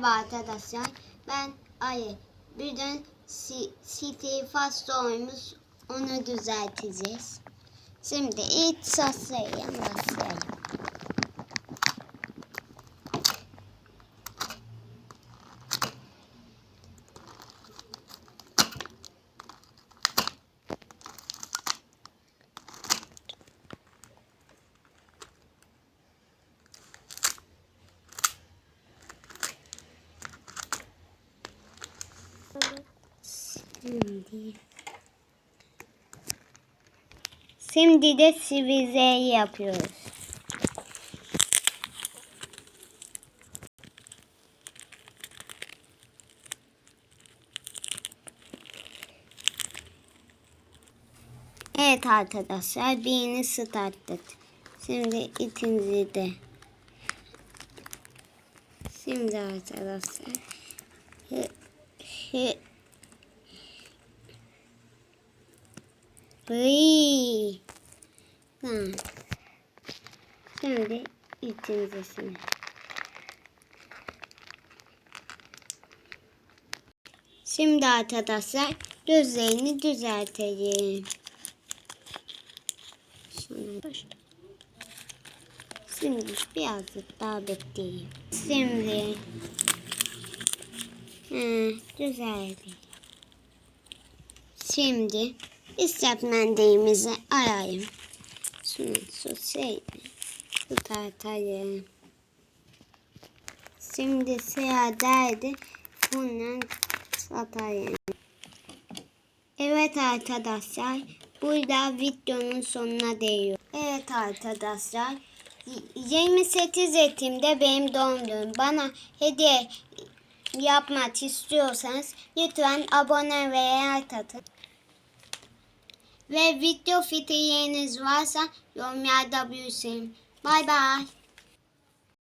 Merhaba arkadaşlar. Ben Ayı. Bugün si City Fast oymuş. Onu düzelteceğiz. Şimdi ilk saslayalım başlayalım. Şimdi. Şimdi de sivizeyi yapıyoruz. Evet arkadaşlar birini startladık. Şimdi ikinci de. Şimdi arkadaşlar. Hı, hı, Iy. Tamam. Şimdi ikincisini. Şimdi arkadaşlar gözlerini düzelteyim. Şunu Şimdi birazcık daha bekleyeyim. Şimdi Hı, düzeldi. Şimdi İstat mendilimizi arayayım. Şunu şu şey tutartayım. Şimdi sıra derdi. Bundan satayım. Evet arkadaşlar. Burada videonun sonuna değiyor. Evet arkadaşlar. 28 Ekim'de benim doğum günüm. Bana hediye yapmak istiyorsanız lütfen abone ve like atın. Ve video fikirleriniz varsa yorumlarda buyursun. Bay bay.